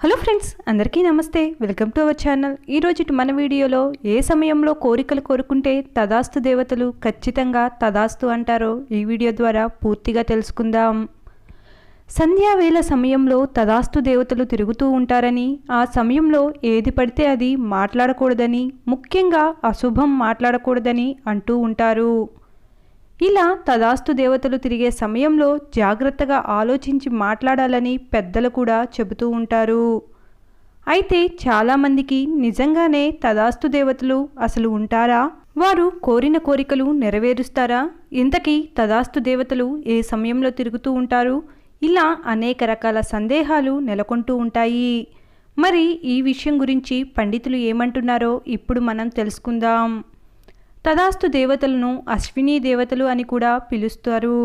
Hello friends అందరికీ నమస్తే. Welcome to our channel. ఈరోజు మన వీడియోలో ఏ సమయంలో కోరికలు కోరుకుంటే తదాస్తు దేవతలు ఖచ్చితంగా తదాస్తు అంటారో ఈ వీడియో ద్వారా పూర్తిగా తెలుసుకుందాం. సంధ్యావేళ సమయంలో తదాస్తు దేవతలు తిరుగుతూ ఉంటారని ఆ సమయంలో ఏది పడితే అది మాట్లాడకూడదని ముఖ్యంగా అశుభం మాట్లాడకూడదని అంటూ ఉంటారు. ఇలా తదాస్తు దేవతలు తిరిగే సమయంలో జాగ్రత్తగా ఆలోచించి మాట్లాడాలని పెద్దలు కూడా చెబుతూ ఉంటారు. అయితే చాలామందికి నిజంగానే తదాస్తు దేవతలు అసలు ఉంటారా? వారు కోరిన కోరికలు నెరవేరుస్తారా? ఇంతకీ తదాస్తు దేవతలు ఏ సమయంలో తిరుగుతూ ఉంటారు? ఇలా అనేక రకాల సందేహాలు నెలకొంటూ ఉంటాయి. మరి ఈ విషయం గురించి పండితులు ఏమంటున్నారో ఇప్పుడు మనం తెలుసుకుందాం. తదాస్తు దేవతలను అశ్విని దేవతలు అని కూడా పిలుస్తారు.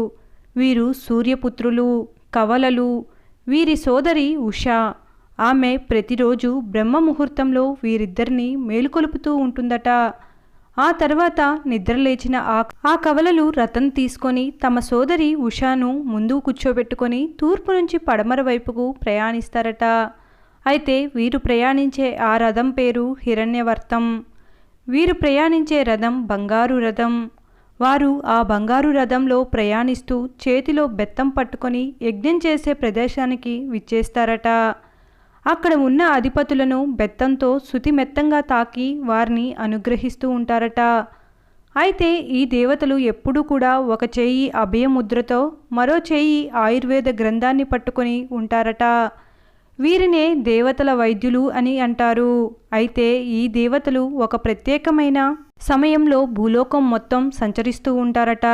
వీరు సూర్యపుత్రులు కవలలు వీరి సోదరి ఉష. ఆమె ప్రతిరోజు బ్రహ్మ ముహూర్తంలో వీరిద్దరిని మేలుకొలుపుతూ ఉంటుందట. ఆ తర్వాత నిద్రలేచిన ఆ ఆ కవలలు రథం తీసుకొని తమ సోదరి ఉషాను ముందు కూర్చోబెట్టుకొని తూర్పు నుంచి పడమర వైపుకు ప్రయాణిస్తారట. అయితే వీరు ప్రయాణించే ఆ రథం పేరు హిరణ్యవర్తం. వీరు ప్రయాణించే రథం బంగారు రథం. వారు ఆ బంగారు రథంలో ప్రయాణిస్తూ చేతిలో బెత్తం పట్టుకొని యజ్ఞం చేసే ప్రదేశానికి విచ్చేస్తారట. అక్కడ ఉన్న అధిపతులను బెత్తంతో శుతిమెత్తంగా తాకి వారిని అనుగ్రహిస్తూ ఉంటారట. అయితే ఈ దేవతలు ఎప్పుడూ కూడా ఒక చేయి అభయముద్రతో మరో చేయి ఆయుర్వేద గ్రంథాన్ని పట్టుకొని ఉంటారట. వీరినే దేవతల వైద్యులు అని అంటారు. అయితే ఈ దేవతలు ఒక ప్రత్యేకమైన సమయంలో భూలోకం మొత్తం సంచరిస్తూ ఉంటారట.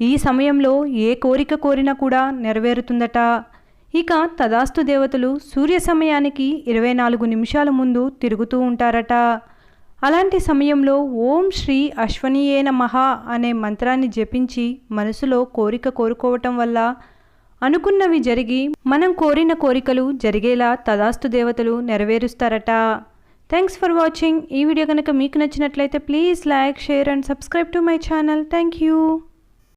ఈ సమయంలో ఏ కోరిక కోరినా కూడా నెరవేరుతుందట. ఇక తదాస్తు దేవతలు సూర్య సమయానికి ఇరవై నాలుగు నిమిషాల ముందు తిరుగుతూ ఉంటారట. అలాంటి సమయంలో ఓం శ్రీ అశ్వనీయేన మహా అనే మంత్రాన్ని జపించి మనసులో కోరిక కోరుకోవటం వల్ల అనుకున్నవి జరిగి మనం కోరిన కోరికలు జరిగేలా తదాస్తు దేవతలు నెరవేరుస్తారట. థ్యాంక్స్ ఫర్ వాచింగ్ ఈ వీడియో కనుక మీకు నచ్చినట్లయితే please like share and subscribe to my channel thank you